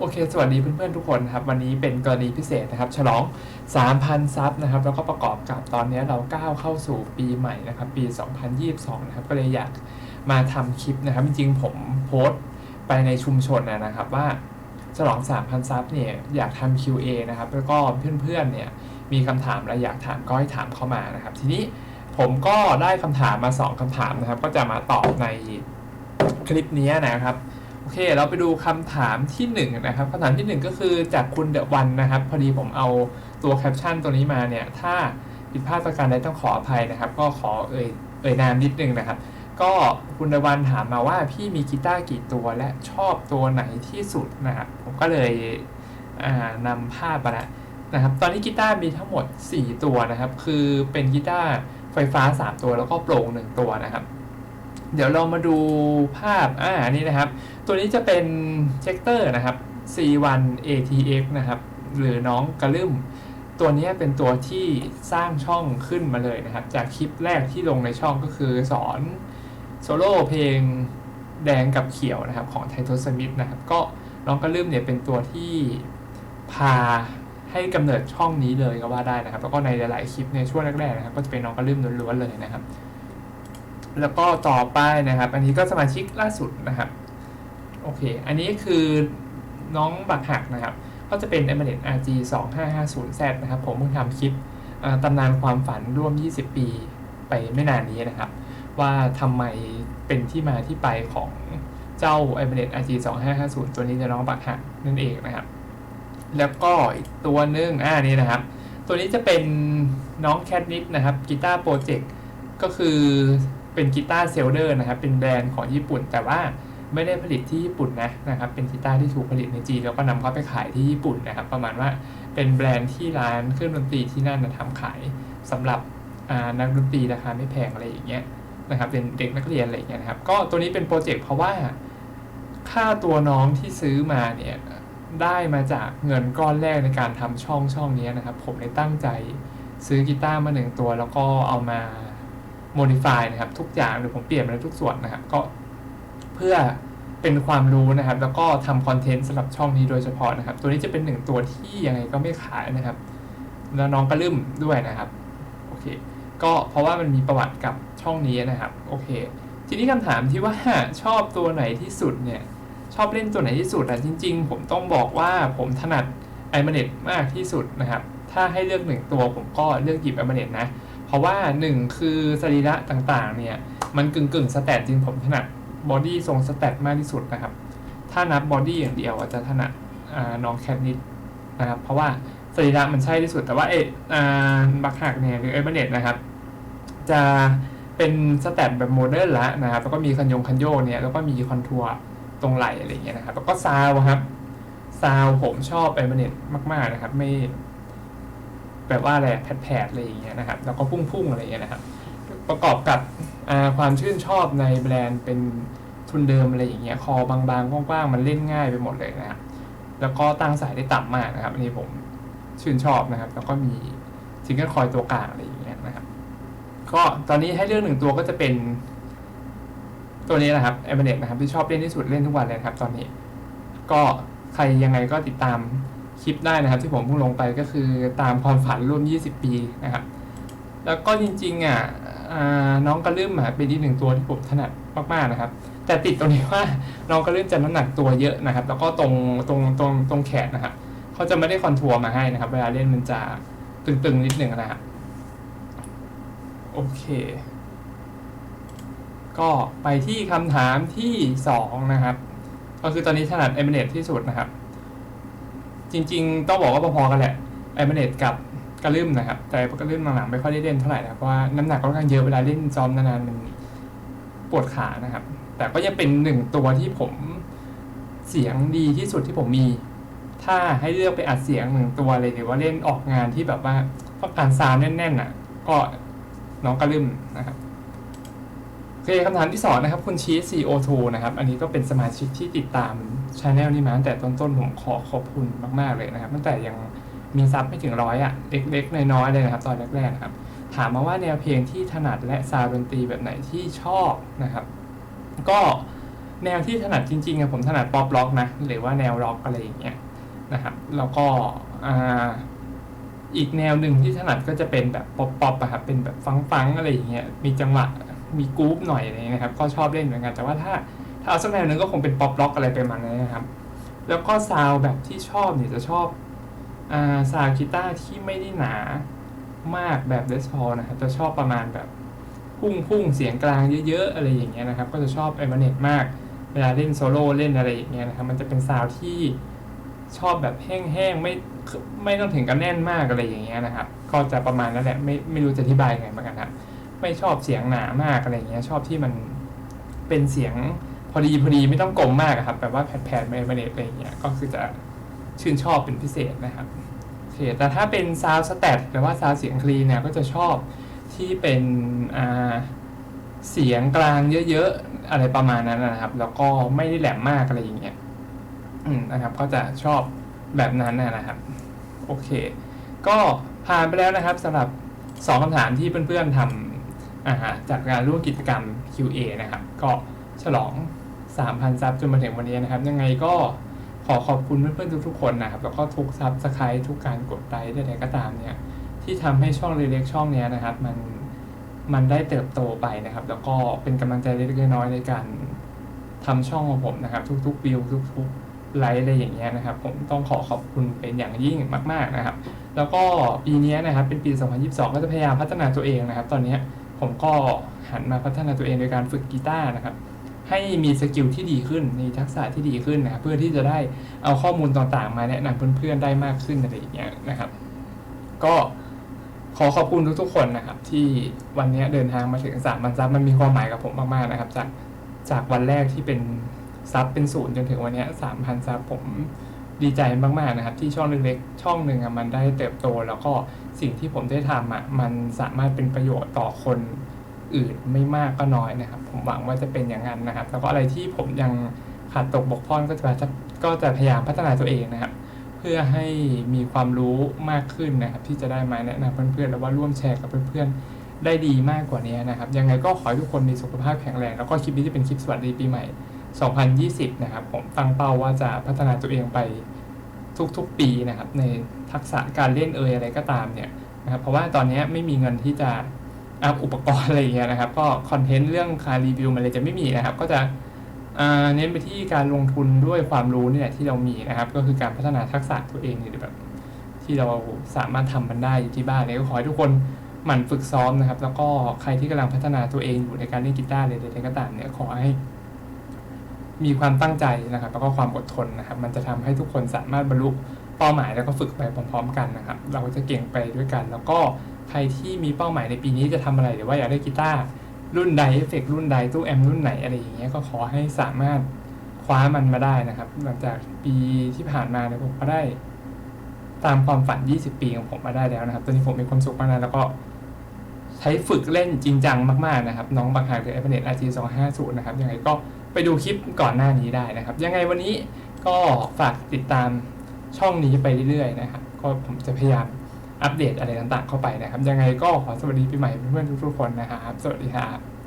โอเค สวัสดีเพื่อนๆทุกคนครับ วันนี้เป็นกรณีพิเศษนะครับ ฉลอง 3,000 ซับนะครับ แล้วก็ประกอบกับตอนนี้เราก้าวเข้าสู่ปีใหม่นะครับ ปี 2022 นะครับ ก็เลยอยากมาทำคลิปนะครับ จริงๆ ผมโพสต์ไปในชุมชนนะครับว่าฉลอง 3,000 ซับเนี่ยอยากทำ QA นะครับ แล้วก็เพื่อนๆ เนี่ยมีคำถามอะไรอยากถามก็ให้ถามเข้ามานะครับ ทีนี้ผมก็ได้คำถามมา 2คำถามนะครับ ก็จะมาตอบในคลิปนี้นะครับ อเค เราไปดูคำถามที่1นงนะครับคำถามที่ 1 ก็คือจากคุณเดวันนะครับ พอดีผมเอาตัวแคปชั่นตัวนี้มาเนี่ย ถ้าผิดพลาดประการใดต้องขออภัยนะครับ ก็ขอเอ่ยเอ่ยนามนิดนึงนะครับ ก็คุณเดวันถามมาว่าพี่มีกีตาร์กี่ตัวและชอบตัวไหนที่สุดนะครับ ผมก็เลยนำภาพมาล้วนะครับ ตอนนี้กีตาร์มีทั้งหมด 4 ตัวนะครับ คือเป็นกีตาร์ไฟฟ้า 3 ตัวแล้วก็โปร่ง1ตัวนะครับ เดี๋ยวเรามาดูภาพอ่านี่นะครับ ตัวนี้จะเป็นเช็คเตอร์นะครับ C1 ATX นะครับ หรือน้องกระลืมตัวนี้เป็นตัวที่สร้างช่องขึ้นมาเลยนะครับ จากคลิปแรกที่ลงในช่องก็คือสอนโซโล่เพลงแดงกับเขียวนะครับ ของไททอสมิธนะครับ ก็น้องกระลืมเนี่ยเป็นตัวที่พาให้กำเนิดช่องนี้เลยก็ว่าได้นะครับ แล้วก็ในหลาย ๆ คลิปในช่วงแรก ๆ นะครับ ก็จะเป็นน้องกระลืมล้วนๆเลยนะครับ แล้วก็ต่อไปนะครับ อันนี้ก็สมาชิกล่าสุดนะครับโอเค อันนี้คือน้องบักหักนะครับ ก็จะเป็น m e r a t e RG 2550Z นะครับ ผมเพิ่งทำคลิปตำนานความฝันร่วม 20 ปีไปไม่นานนี้นะครับ ว่าทำไมเป็นที่มาที่ไปของเจ้า m e r a t e RG 2550 ตัวนี้จะน้องบักหักนั่นเองนะครับ แล้วก็อีกตัวหนึงอ่านี่นะครับ ตัวนี้จะเป็นน้องแคทนิดนะครับกีตาร์โปรเจกต์ก็คือ เป็นกีตาร์เซลเดอร์นะครับ เป็นแบรนด์ของญี่ปุ่น แต่ว่าไม่ได้ผลิตที่ญี่ปุ่นนะนะครับ เป็นกีตาร์ที่ถูกผลิตในจีนแล้วก็นำเข้าไปขายที่ญี่ปุ่นนะครับ ประมาณว่าเป็นแบรนด์ที่ร้านเครื่องดนตรีที่นั่นนะทำขายสำหรับนักดนตรีราคาไม่แพงอะไรอย่างเงี้ยนะครับเป็นเด็กนักเรียนอะไรอย่างเงี้ยนะครับก็ตัวนี้เป็นโปรเจกต์เพราะว่าค่าตัวน้องที่ซื้อมาเนี่ยได้มาจากเงินก้อนแรกในการทำช่องช่องนี้นะครับ ผมเลยตั้งใจซื้อกีตาร์มาหนึ่งตัว แล้วก็เอามา modify นะครับ ทุกอย่างหรือผมเปลี่ยนมาทุกส่วนนะครับ ก็เพื่อเป็นความรู้นะครับ แล้วก็ทำคอนเทนต์สำหรับช่องนี้โดยเฉพาะนะครับ ตัวนี้จะเป็นหนึ่งตัวที่ยังไงก็ไม่ขายนะครับ แล้วน้องก็ลืมด้วยนะครับโอเค ก็เพราะว่ามันมีประวัติกับช่องนี้นะครับโอเค ทีนี้คำถามที่ว่าชอบตัวไหนที่สุดเนี่ยชอบเล่นตัวไหนที่สุดอะจริง ๆ ผมต้องบอกว่าผมถนัดไอมาเน็ตมากที่สุดนะครับ ถ้าให้เลือกหนึ่งตัวผมก็เลือกหยิบไอมาเน็ตนะ เพราะว่าหนึ่งคือสรีระต่างๆ เนี่ย มันกึ่งกึ่งสแตทจริงผมถนัดบอดี้ทรงสแตทมากที่สุดนะครับ ถ้านับบอดี้อย่างเดียวอาจจะถนัดน้องแคทนิดนะครับ เพราะว่าสรีระมันใช่ที่สุด แต่ว่าเออบักหักเนี่ยหรือไอมาเนตนะครับ จะเป็นสแตทแบบโมเดิร์นละนะครับ แล้วก็มีคันยงคันโยเนี่ยแล้วก็มีคอนทัวร์ตรงไหลอะไรเงี้ยนะครับ แล้วก็ซาวครับซาวผมชอบไอมาเนตมากๆนะครับ ไม่ แบบว่าอะไรแผดๆอะไรอย่างเงี้ยนะครับแล้วก็พุ่งๆอะไรอย่างเงี้ยนะครับ ประกอบกับความชื่นชอบในแบรนด์เป็นทุนเดิมอะไรอย่างเงี้ยคอบางๆกว้างๆมันเล่นง่ายไปหมดเลยนะครับแล้วก็ตั้งสายได้ต่ำมากนะครับอันนี้ผมชื่นชอบนะครับ แล้วก็มีซิงเกิลคอยตัวกลางอะไรอย่างเงี้ยนะครับ ก็ตอนนี้ให้เลือกหนึ่งตัวก็จะเป็นตัวนี้นะครับเอเมเนนะครับที่ชอบเล่นที่สุดเล่นทุกวันเลยครับ ตอนนี้ ก็ใครยังไงก็ติดตาม คลิปได้นะครับ ที่ผมเพิ่งลงไปก็คือตามความฝันร่วม20 ปีนะครับ แล้วก็จริงๆอะอ่าน้องกระลืมอะเป็นอีกหนึ่งตัวที่ผมถนัดมากๆนะครับ แต่ติดตรงนี้ว่าน้องกระลืมจะน้ำหนักตัวเยอะนะครับ แล้วก็ตรงตรงตรงตรงแขนนะครับเขาจะไม่ได้คอนทัวร์มาให้นะครับ เวลาเล่นมันจะตึงๆนิดหนึ่งนะครับโอเค ก็ไปที่คำถามที่สองนะครับ ก็คือตอนนี้ถนัดเอเมเนตที่สุดนะครับ จริง ๆ ต้องบอกว่าพอๆกันแหละเอเมเนตกับกระลืมนะครับ แต่กระลืมหลังๆไม่ค่อยได้เล่นเท่าไหร่นะเพราะว่าน้ำหนักค่อนข้างเยอะเวลาเล่นซ้อมนานๆมันปวดขานะครับ แต่ก็ยังเป็นหนึ่งตัวที่ผมเสียงดีที่สุดที่ผมมี ถ้าให้เลือกไปอัดเสียงหนึ่งตัวเลยหรือว่าเล่นออกงานที่แบบว่าต้องการซาวแน่นๆน่ะ ก็น้องกระลืมนะครับโอเคคำถามที่สองนะครับ คุณชีส CO2 นะครับ อันนี้ก็เป็นสมาชิกที่ติดตาม ช anel นี้มาตั้งแต่ต้นๆผมขอขอบคุณมากๆเลยนะครับตั้งแต่ยังมีซับไม่ถึงร้อยอะเล็กๆน้อยๆเลยนะครับ ตอนแรกๆนะครับ ถามมาว่าแนวเพลงที่ถนัดและซาวด์ดนตรีแบบไหนที่ชอบนะครับ ก็แนวที่ถนัดจริงๆอะผมถนัดป๊อปล็อกนะหรือว่าแนวร็อกอะไรอย่างเงี้ยนะครับ แล้วก็อ่าอีกแนวหนึ่งที่ถนัดก็จะเป็นแบบป๊อปป๊อปอะครับเป็นแบบฟังๆอะไรอย่างเงี้ยมีจังหวะมีกรุ๊ปหน่อยอะไรนะครับ ก็ชอบเล่นเหมือนกันแต่ว่าถ้า ถ้าเอาสักแนวหนึ่งก็คงเป็นป๊อปล็อกอะไรไปมันเลยนะครับ แล้วก็ซาวแบบที่ชอบเนี่ยจะชอบอ่าซาวกีตาร์ที่ไม่ได้หนามากแบบเดสพอนะครับจะชอบประมาณแบบพุ่งพุ่งเสียงกลางเยอะๆอะไรอย่างเงี้ยนะครับ ก็จะชอบไอมาเนตมาก เวลาเล่นโซโล่เล่นอะไรอย่างเงี้ยนะครับ มันจะเป็นซาวที่ชอบแบบแห้งๆไม่ไม่ต้องถึงกับแน่นมากอะไรอย่างเงี้ยนะครับ ก็จะประมาณนั้นแหละไม่ไม่รู้จะอธิบายยังไงเหมือนกันครับไม่ชอบเสียงหนามากอะไรอย่างเงี้ยชอบที่มันเป็นเสียง พอดีพอดีไม่ต้องกลมมากครับแบบว่าแผดๆไม่ไมาเนตอะไรเงี้ยก็คือจะชื่นชอบเป็นพิเศษนะครับโอเคแต่ถ้าเป็นซาวสแตทหรือว่าซาวเสียงคลีนเนี่ยก็จะชอบที่เป็นอ่าเสียงกลางเยอะๆอะไรประมาณนั้นนะครับ แล้วก็ไม่ได้แหลมมากอะไรอย่างเงี้ยอืมนะครับ ก็จะชอบแบบนั้นนะนะครับ โอเค ก็ผ่านไปแล้วนะครับสำหรับสองคำถามที่เพื่อนๆทำอ่าฮะจากการร่วมกิจกรรม QA นะครับ ก็ฉลอง 3,000 ซับจนมาถึงวันนี้นะครับ ยังไงก็ขอขอบคุณเพื่อนๆทุกๆคนนะครับ แล้วก็ทุกซับสไครต์ทุกการกดไลค์ใดๆก็ตามเนี่ย ที่ทำให้ช่องเล็กๆช่องนี้นะครับ มันมันได้เติบโตไปนะครับ แล้วก็เป็นกำลังใจเล็กๆน้อยๆในการทำช่องของผมนะครับ ทุกๆวิวทุกๆไลค์อะไรอย่างเงี้ยนะครับ ผมต้องขอขอบคุณเป็นอย่างยิ่งมาก ๆนะครับ แล้วก็ปีนี้นะครับ เป็นปี 2022 ก็จะพยายามพัฒนาตัวเองนะครับ ตอนนี้ผมก็หันมาพัฒนาตัวเองโดยการฝึกกีตาร์นะครับ ให้มีสกิลที่ดีขึ้น มีทักษะที่ดีขึ้นนะครับเพื่อที่จะได้เอาข้อมูลต่างๆ มาแนะนำเพื่อนๆได้มากขึ้นอะไรอย่างเงี้ยนะครับ ก็ขอขอบคุณทุกๆคนนะครับ ที่วันนี้เดินทางมาถึงสามพันซับมันมีความหมายกับผมมากๆนะครับ จากจากวันแรกที่เป็นซับเป็นศูนย์จนถึงวันนี้สามพันซับผมดีใจมากๆนะครับ ที่ช่องเล็กๆช่องหนึ่งอะมันได้เติบโต แล้วก็สิ่งที่ผมได้ทำอะมันสามารถเป็นประโยชน์ต่อคนอื่นไม่มากก็น้อยนะครับ ผมหวังว่าจะเป็นอย่างนั้นนะครับ แล้วก็อะไรที่ผมยังขาดตกบกพร่องก็จะก็จะพยายามพัฒนาตัวเองนะครับ เพื่อให้มีความรู้มากขึ้นนะครับ ที่จะได้มาแนะนำเพื่อนๆแล้วว่าร่วมแชร์กับเพื่อนๆได้ดีมากกว่านี้นะครับ ยังไงก็ขอให้ทุกคนมีสุขภาพแข็งแรงแล้วก็คลิปนี้จะเป็นคลิปสวัสดีปีใหม่ 2020 นะครับ ผมตั้งเป้าว่าจะพัฒนาตัวเองไปทุกๆปีนะครับ ในทักษะการเล่นเอยอะไรก็ตามเนี่ยนะครับเพราะว่าตอนนี้ไม่มีเงินที่จะ อัพอุปกรณ์อะไรอย่างเงี้ยนะครับ ก็คอนเทนต์เรื่องการรีวิวมันเลยจะไม่มีนะครับ ก็จะเน้นไปที่การลงทุนด้วยความรู้นี่แหละที่เรามีนะครับ ก็คือการพัฒนาทักษะตัวเองนี่แบบที่เราสามารถทำมันได้อยู่ที่บ้านเนี่ยก็ขอให้ทุกคนหมั่นฝึกซ้อมนะครับ แล้วก็ใครที่กำลังพัฒนาตัวเองอยู่ในการเล่นกีตาร์เลยใดๆก็ตามเนี่ยขอให้มีความตั้งใจนะครับ แล้วก็ความอดทนนะครับ มันจะทำให้ทุกคนสามารถบรรลุเป้าหมายแล้วก็ฝึกไปพร้อม ๆ กันนะครับ เราจะเก่งไปด้วยกัน แล้วก็ ใครที่มีเป้าหมายในปีนี้จะทำอะไรหรือว่าอยากได้กีตาร์รุ่นใดเอฟเฟกรุ่นใดตู้แอมรุ่นไหนอะไรอย่างเงี้ยก็ขอให้สามารถคว้ามันมาได้นะครับ หลังจากปีที่ผ่านมาเนี่ยผมก็ได้ ตามความฝัน 20 ปีของผมมาได้แล้วนะครับ ตอนนี้ผมมีความสุขมากนะแล้วก็ใช้ฝึกเล่นจริงจังมากๆนะครับ น้องบางหากหรือ a p p l e t RG 250นะครับ ยังไงก็ไปดูคลิปก่อนหน้านี้ได้นะครับ ยังไงวันนี้ก็ฝากติดตามช่องนี้ไปเรื่อยๆนะครับ ก็ผมจะพยายาม อัปเดตอะไรต่างๆ เข้าไปนะครับ ยังไงก็ขอสวัสดีปีใหม่เพื่อนๆทุกๆคนนะครับ สวัสดีครับ